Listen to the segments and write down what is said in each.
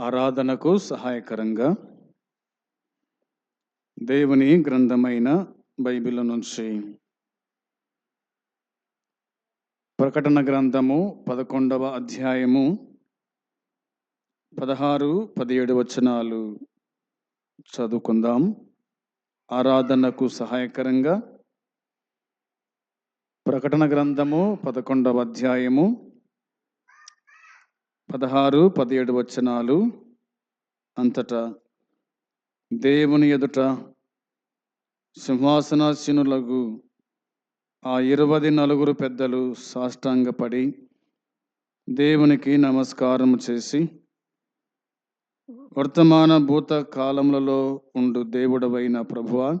ఆరాధనకు సహాయకరంగా దేవుని గ్రంథమైన బైబిల్ నుంచి ప్రకటన గ్రంథము పదకొండవ అధ్యాయము పదహారు పదిహేడు వచనాలు చదువుకుందాం. ఆరాధనకు సహాయకరంగా ప్రకటన గ్రంథము పదకొండవ అధ్యాయము పదహారు పదిహేడు వచనాలు అంతటా దేవుని ఎదుట సింహాసనాసీనులకు ఆ ఇరవై నలుగురు పెద్దలు సాష్టాంగపడి దేవునికి నమస్కారం చేసి వర్తమాన భూత కాలములలో ఉండు దేవుడవైన ప్రభువ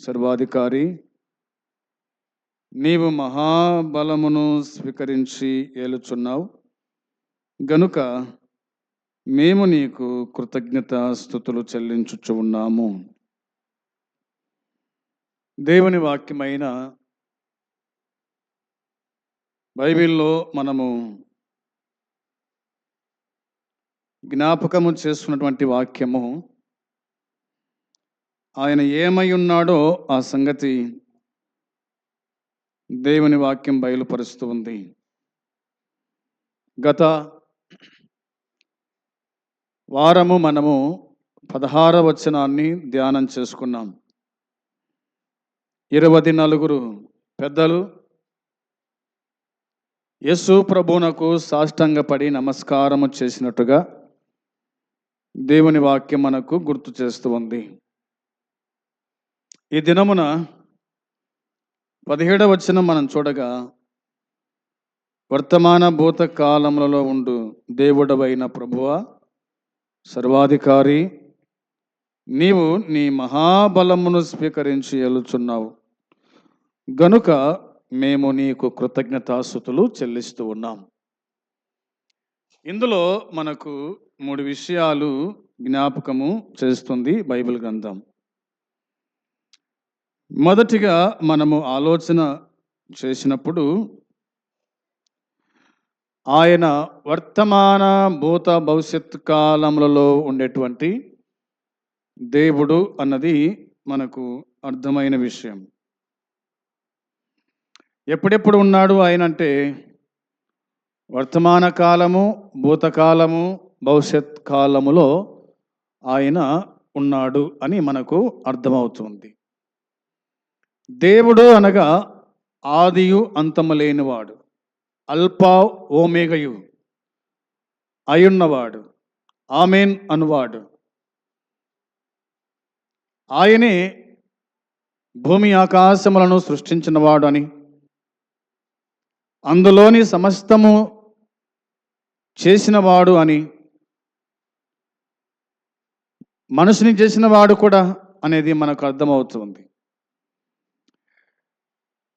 సర్వాధికారి నీవు మహాబలమును స్వీకరించి ఏలుచున్నావు. గనుక మేము నీకు కృతజ్ఞత స్థుతులు చెల్లించుచు ఉన్నాము. దేవుని వాక్యమైన బైబిల్లో మనము జ్ఞాపకము చేసుకున్నటువంటి వాక్యము ఆయన ఏమై ఉన్నాడో ఆ సంగతి దేవుని వాక్యం బయలుపరుస్తూ ఉంది. గత వారము మనము పదహార వచనాన్ని ధ్యానం చేసుకున్నాం. ఇరవై నలుగురు పెద్దలు యస్సు ప్రభునకు సాష్టంగపడి నమస్కారము చేసినట్టుగా దేవుని వాక్యం మనకు గుర్తు చేస్తూ ఉంది. ఈ దినమున పదిహేడవ వచనం మనం చూడగా వర్తమాన భూత కాలములలో ఉండు దేవుడవైన ప్రభువ సర్వాధికారి. నీవు నీ మహాబలమును స్వీకరించి ఎలుచున్నావు. గనుక మేము నీకు కృతజ్ఞతాస్థుతులు చెల్లిస్తూ ఉన్నాం. ఇందులో మనకు మూడు విషయాలు జ్ఞాపకము చేస్తుంది బైబిల్ గ్రంథం. మొదటిగా మనము ఆలోచన చేసినప్పుడు ఆయన వర్తమాన భూత భవిష్యత్ కాలములలో ఉండేటువంటి దేవుడు అన్నది మనకు అర్థమైన విషయం. ఎప్పుడెప్పుడు ఉన్నాడు ఆయన అంటే వర్తమాన కాలము భూతకాలము భవిష్యత్ కాలములో ఆయన ఉన్నాడు అని మనకు అర్థమవుతుంది. దేవుడు అనగా ఆదియు అంతము లేనివాడు. అల్పా ఓమేగయు అయున్నవాడు. ఆమెన్ అనువాడు. ఆయనే భూమి ఆకాశములను సృష్టించినవాడు అని. అందులోని సమస్తము చేసినవాడు అని. మనుషుని చేసినవాడు కూడా అనేది మనకు అర్థమవుతుంది.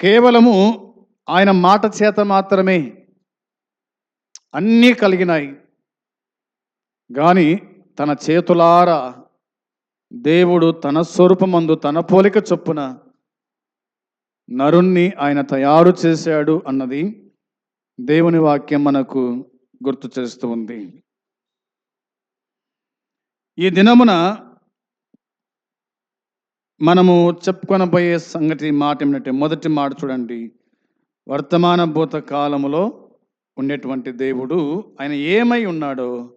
కేవలము ఆయన మాట చేత మాత్రమే అన్నీ కలిగినాయి. కానీ తన చేతులారా దేవుడు తన స్వరూపమందు తన పోలిక చొప్పున నరుణ్ణి ఆయన తయారు చేశాడు అన్నది దేవుని వాక్యం మనకు గుర్తు చేస్తూ ఉంది. ఈ దినమున మనము చెప్పుకొనబోయే సంగతి మాట ఏమిటంటే మొదటి మాట చూడండి. వర్తమాన భూత కాలములో ఉండేటువంటి దేవుడు ఆయన ఏమై ఉన్నాడో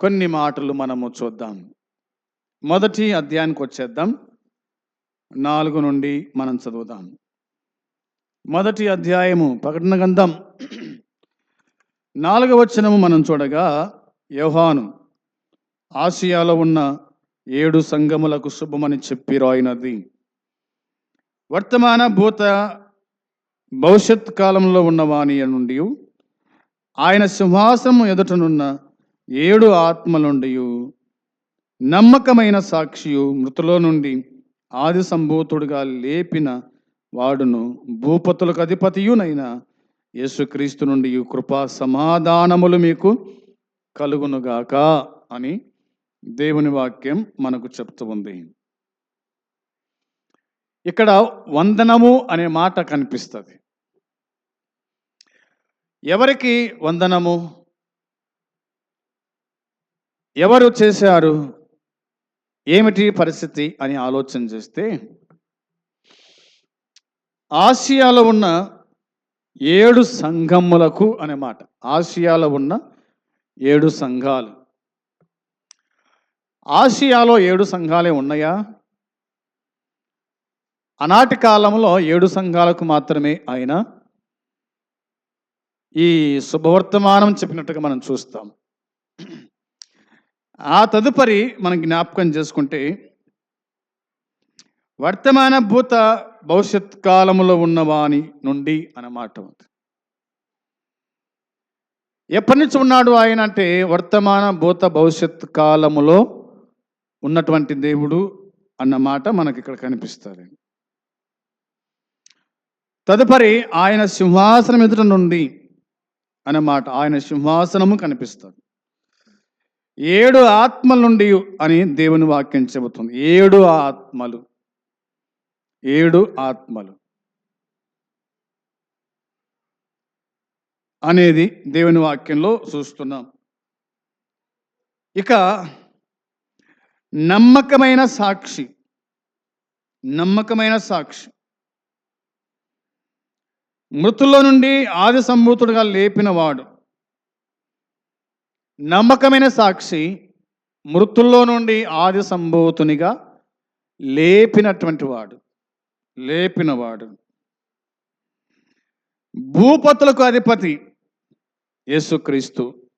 కొన్ని మాటలు మనము చూద్దాం. మొదటి అధ్యాయానికి వచ్చేద్దాం. నాలుగు నుండి మనం చదువుదాం. మొదటి అధ్యాయము ప్రకటన గంధం నాలుగవ వచనము మనం చూడగా యోహాను ఆసియాలో ఉన్న ఏడు సంగములకు శుభమని చెప్పి రాయినది. వర్తమాన భూత భవిష్యత్ కాలంలో ఉన్నవాని నుండి ఆయన సింహాసనం ఎదుటనున్న ఏడు ఆత్మలుండి నమ్మకమైన సాక్షియు మృతులో నుండి ఆది సంభూతుడుగా లేపిన వాడును భూపతులకు అధిపతియునైన యేసుక్రీస్తు నుండి కృపా సమాధానములు మీకు కలుగునుగాక అని దేవుని వాక్యం మనకు చెప్తూ ఉంది. ఇక్కడ వందనము అనే మాట కనిపిస్తుంది. ఎవరికి వందనము? ఎవరు చేశారు? ఏమిటి పరిస్థితి అని ఆలోచన చేస్తే ఆసియాలో ఉన్న ఏడు సంఘములకు అనే మాట. ఆసియాలో ఉన్న ఏడు సంఘాలు. ఆసియాలో ఏడు సంఘాలే ఉన్నాయా? ఆనాటి కాలంలో ఏడు సంఘాలకు మాత్రమే ఆయన ఈ శుభవర్తమానం చెప్పినట్టుగా మనం చూస్తాం. ఆ తదుపరి మనం జ్ఞాపకం చేసుకుంటే వర్తమాన భూత భవిష్యత్ కాలంలో ఉన్నవాని నుండి అన్నమాట ఉంది. ఎప్పటి నుంచి ఉన్నాడు ఆయన అంటే వర్తమాన భూత భవిష్యత్ కాలములో ఉన్నటువంటి దేవుడు అన్నమాట మనకి ఇక్కడ కనిపిస్తారండి. తదుపరి ఆయన సింహాసనం ఎదుట నుండి అన్నమాట ఆయన సింహాసనము కనిపిస్తుంది. ఏడు ఆత్మల నుండి అని దేవుని వాక్యం చెబుతుంది. ఏడు ఆత్మలు. ఏడు ఆత్మలు అనేది దేవుని వాక్యంలో చూస్తున్నాం. ఇక నమ్మకమైన సాక్షి నమ్మకమైన సాక్షి మృతుల్లో నుండి ఆది సంభూతుడుగా లేపినవాడు. నమ్మకమైన సాక్షి మృతుల్లో నుండి ఆది సంభూతునిగా లేపినటువంటి వాడు లేపినవాడు. భూపతులకు అధిపతి యేసుక్రీస్తు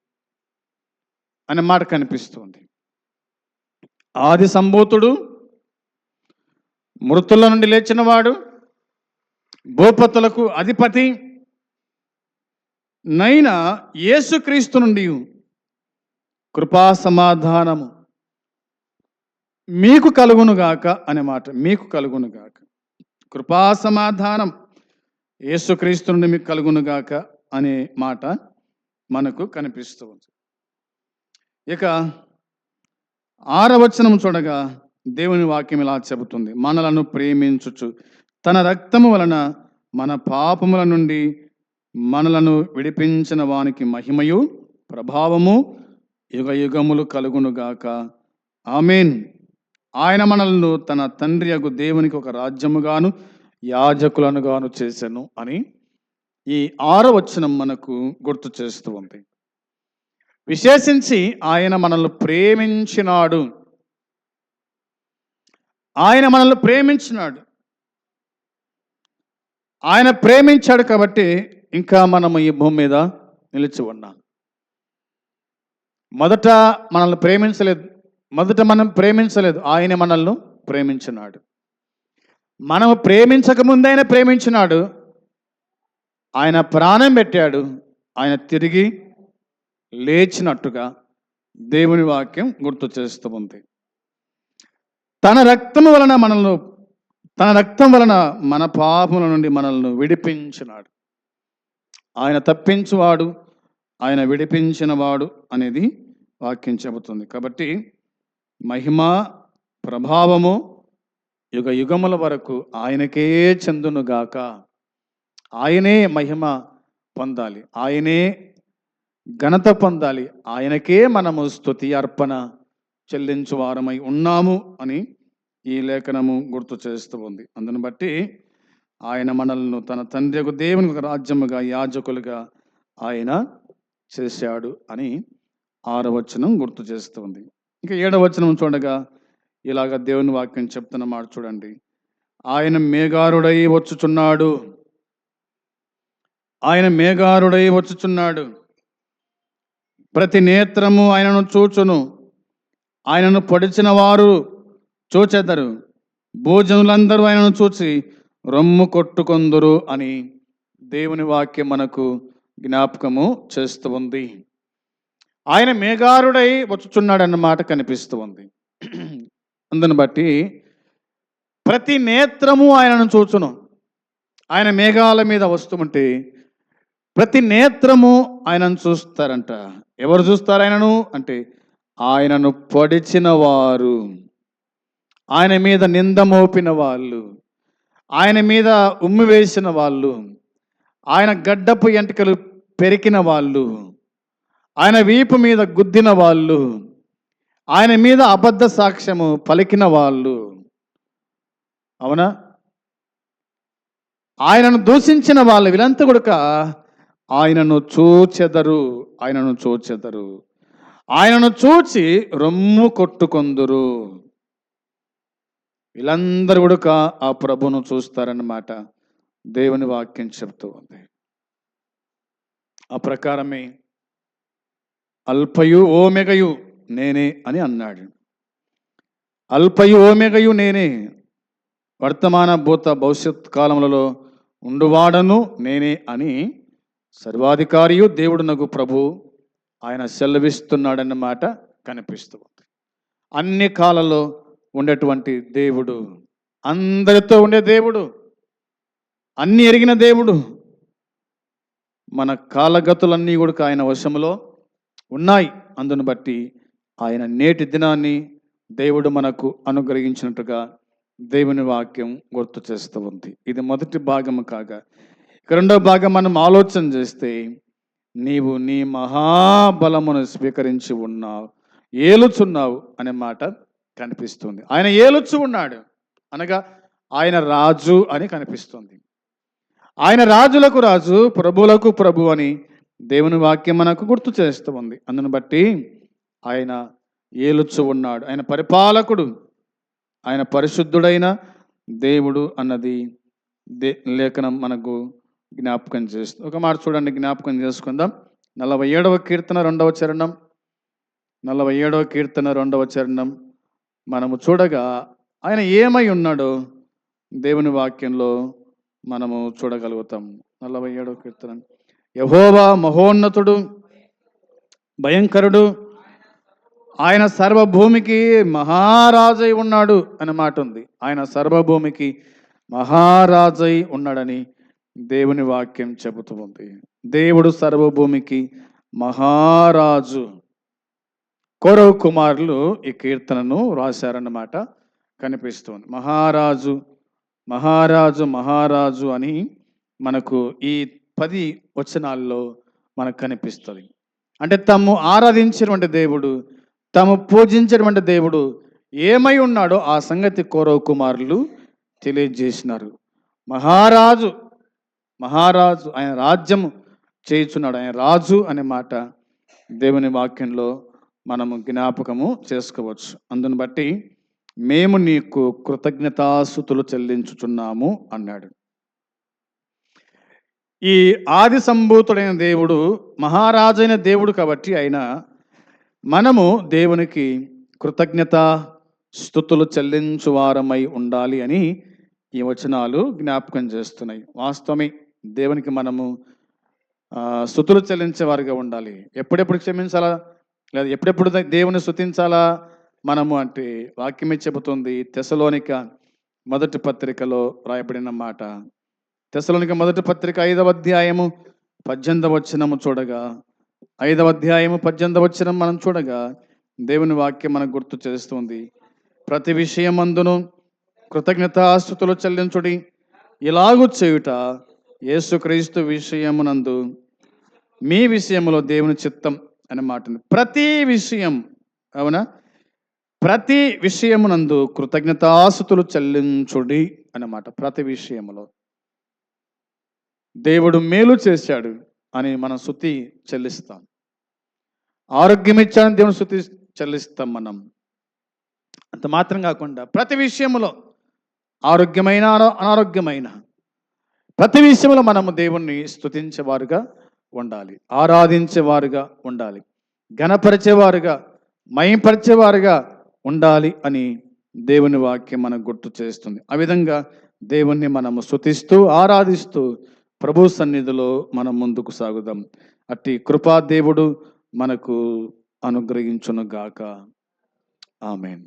అనే మాట కనిపిస్తుంది. ఆది సంభూతుడు మృతుల నుండి లేచినవాడు భూపతులకు అధిపతి నైన యేసుక్రీస్తు నుండి కృపా సమాధానము మీకు కలుగునుగాక అనే మాట. మీకు కలుగునుగాక కృపా సమాధానం యేసుక్రీస్తు నుండి మీకు కలుగునుగాక అనే మాట మనకు కనిపిస్తూ ఉంది. ఇక ఆరవచనం చూడగా దేవుని వాక్యం ఇలా చెబుతుంది. మనలను ప్రేమించుచు తన రక్తము వలన మన పాపముల నుండి మనలను విడిపించిన వానికి మహిమయు ప్రభావము యుగ యుగములు కలుగునుగాక ఆమెన్. ఆయన మనలను తన తండ్రి యొక్క దేవునికి ఒక రాజ్యముగాను యాజకులనుగాను చేశాను అని ఈ ఆరవచనం మనకు గుర్తు చేస్తూ ఉంది. విశేషించి ఆయన మనల్ని ప్రేమించినాడు. ఆయన మనల్ని ప్రేమించినాడు. ఆయన ప్రేమించాడు కాబట్టి ఇంకా మనము ఈ భూమి మీద నిలిచి ఉన్నాం. మొదట మనల్ని ప్రేమించలేదు. మొదట మనం ప్రేమించలేదు. ఆయన మనల్ని ప్రేమించినాడు. మనము ప్రేమించక ముందైనా ప్రేమించినాడు. ఆయన ప్రాణం పెట్టాడు. ఆయన తిరిగి లేచినట్టుగా దేవుని వాక్యం గుర్తు చేస్తూ ఉంది. తన రక్తము వలన మనల్ని తన రక్తం వలన మన పాపముల నుండి మనల్ని విడిపించినాడు. ఆయన తప్పించువాడు ఆయన విడిపించినవాడు అనేది వాక్యం చెబుతుంది. కాబట్టి మహిమ ప్రభావము యుగ యుగముల వరకు ఆయనకే చెందునుగాక ఆయనే మహిమ పొందాలి. ఆయనే ఘనత పొందాలి. ఆయనకే మనము స్తుతి అర్పణ చెల్లించువారమై ఉన్నాము అని ఈ లేఖనము గుర్తు చేస్తూ ఉంది. అందును బట్టి ఆయన మనల్ని తన తండ్రి యొక్క దేవుని ఒక రాజ్యముగా యాజకులుగా ఆయన చేశాడు అని ఆరవచనం గుర్తు చేస్తుంది ఇంకా ఏడవచనం చూడగా ఇలాగ దేవుని వాక్యం చెప్తున్న మాట చూడండి. ఆయన మేఘారుడై వచ్చుచున్నాడు. ఆయన మేఘారుడై వచ్చుచున్నాడు. ప్రతి నేత్రము ఆయనను చూచును. ఆయనను పొడిచిన వారు చూచెదరు. భోజనులందరూ ఆయనను చూచి రొమ్ము కొట్టుకొందురు అని దేవుని వాక్యం మనకు జ్ఞాపకము చేస్తూ ఉంది. ఆయన మేఘారుడై వచ్చుచున్నాడన్నమాట మాట కనిపిస్తూ ఉంది. అందుని బట్టి ప్రతి నేత్రము ఆయనను చూచును. ఆయన మేఘాల మీద వస్తుంటే ప్రతి నేత్రము ఆయనను చూస్తారంట. ఎవరు చూస్తారు ఆయనను? అంటే ఆయనను పొడిచిన వారు ఆయన మీద నింద మోపిన వాళ్ళు ఆయన మీద ఉమ్మి వేసిన వాళ్ళు ఆయన గడ్డపు ఎంటికలు పెరికిన వాళ్ళు ఆయన వీపు మీద గుద్దిన వాళ్ళు ఆయన మీద అబద్ధ సాక్ష్యము పలికిన వాళ్ళు. అవునా? ఆయనను దూషించిన వాళ్ళు వీళ్ళంతా కూడక ఆయనను చూచెదరు ఆయనను చూచెదరు. ఆయనను చూచి రొమ్ము కొట్టుకొందురు. వీళ్ళందరూ కూడా ఆ ప్రభును చూస్తారన్నమాట దేవుని వాక్యం చెప్తూ ఉంది. ఆ ప్రకారమే అల్పయు ఓమెగయు నేనే అని అన్నాడు. అల్పయు ఓమెగయు నేనే వర్తమాన భూత భవిష్యత్ కాలములలో ఉండువాడను నేనే అని సర్వాధికారియు దేవుడునకు ప్రభు ఆయన సెలవిస్తున్నాడన్నమాట కనిపిస్తూ ఉంది. అన్ని కాలంలో ఉండేటువంటి దేవుడు. అందరితో ఉండే దేవుడు. అన్ని ఎరిగిన దేవుడు. మన కాలగతులన్నీ కూడా ఆయన వశములో ఉన్నాయి. అందును బట్టి ఆయన నేటి దినాన్ని దేవుడు మనకు అనుగ్రహించినట్టుగా దేవుని వాక్యం గుర్తు చేస్తూ ఉంది. ఇది మొదటి భాగము కాగా ఇక రెండో భాగం మనం ఆలోచన చేస్తే నీవు నీ మహాబలమును స్వీకరించి ఉన్నావు ఏలుచున్నావు అనే మాట కనిపిస్తుంది. ఆయన ఏలుచు ఉన్నాడు. అనగా ఆయన రాజు అని కనిపిస్తుంది. ఆయన రాజులకు రాజు ప్రభులకు ప్రభు అని దేవుని వాక్యం మనకు గుర్తు చేస్తూ ఉంది. అందును బట్టి ఆయన ఏలుచు ఉన్నాడు. ఆయన పరిపాలకుడు ఆయన పరిశుద్ధుడైన దేవుడు అన్నది దే లేఖనం మనకు జ్ఞాపకం చేస్తుంది ఒక మాట చూడండి జ్ఞాపకం చేసుకుందాం. నలభై ఏడవ కీర్తన రెండవ చరణం. నలభై ఏడవ కీర్తన రెండవ చరణం. మనము చూడగా ఆయన ఏమై ఉన్నాడో దేవుని వాక్యంలో మనము చూడగలుగుతాం. నలభై ఏడో కీర్తన. యహోవా మహోన్నతుడు భయంకరుడు ఆయన సర్వభూమికి మహారాజై ఉన్నాడు అనే మాట ఉంది. ఆయన సర్వభూమికి మహారాజై ఉన్నాడని దేవుని వాక్యం చెబుతూ ఉంది. దేవుడు సర్వభూమికి మహారాజు. కౌరవ కుమారులు ఈ కీర్తనను రాశారన్నమాట. కనిపిస్తుంది. మహారాజు మహారాజు మహారాజు అని మనకు ఈ పది వచనాల్లో మనకు కనిపిస్తుంది. అంటే తమ్ము ఆరాధించినటువంటి దేవుడు తాము పూజించినటువంటి దేవుడు ఏమై ఉన్నాడో ఆ సంగతి కౌరవ కుమారులు తెలియజేసినారు. మహారాజు మహారాజు ఆయన రాజ్యం చేయుచున్నాడు. ఆయన రాజు అనే మాట దేవుని వాక్యంలో మనము జ్ఞాపకము చేసుకోవచ్చు. అందును బట్టి మేము నీకు కృతజ్ఞతాసుతులు చెల్లించుచున్నాము అన్నాడు. ఈ ఆది సంభూతుడైన దేవుడు మహారాజైన దేవుడు కాబట్టి ఆయన మనము దేవునికి కృతజ్ఞత స్థుతులు చెల్లించువారమై ఉండాలి అని ఈ వచనాలు జ్ఞాపకం చేస్తున్నాయి. వాస్తవమే దేవునికి మనము స్థుతులు చెల్లించేవారుగా ఉండాలి. ఎప్పుడెప్పుడు క్షమించాలా? లేదా ఎప్పుడెప్పుడు దేవుని స్థుతించాలా మనము అంటే వాక్యమే చెబుతుంది తెసలోనిక మొదటి పత్రికలో రాయబడిన మాట. తెసలోనిక మొదటి పత్రిక ఐదవ అధ్యాయము పద్దెనిమిదవ వచనము చూడగా ఐదవ అధ్యాయము పద్దెనిమిదవ వచనం మనం చూడగా దేవుని వాక్యం మనకు గుర్తు చేస్తుంది. ప్రతి విషయం అందును కృతజ్ఞత కృతజ్ఞతాస్థుతులు చెల్లించుడి. ఇలాగూ చేయుట యేసుక్రీస్తు విషయమునందు మీ విషయంలో దేవుని చిత్తం అనే మాట ఉంది. ప్రతి విషయం అవునా? ప్రతి విషయమునందు కృతజ్ఞతాసుతులు చెల్లించుడి అన్నమాట ప్రతి విషయములో. దేవుడు మేలు చేశాడు అని మనం శృతి చెల్లిస్తాం. ఆరోగ్యం ఇచ్చాడని దేవుని శృతి చెల్లిస్తాం మనం. అంత మాత్రం కాకుండా ప్రతి విషయంలో ఆరోగ్యమైన అనారోగ్యమైన ప్రతి విషయంలో మనము దేవుణ్ణి స్తుతించేవారుగా ఉండాలి. ఆరాధించేవారుగా ఉండాలి. ఘనపరిచేవారుగా మయంపరిచేవారుగా ఉండాలి అని దేవుని వాక్యం మనకు గుర్తు చేస్తుంది. ఆ విధంగా దేవుణ్ణి మనము స్తుతిస్తూ ఆరాధిస్తూ ప్రభు సన్నిధిలో మనం ముందుకు సాగుదాం. అట్టి కృపా దేవుడు మనకు అనుగ్రహించును గాక ఆమెన్.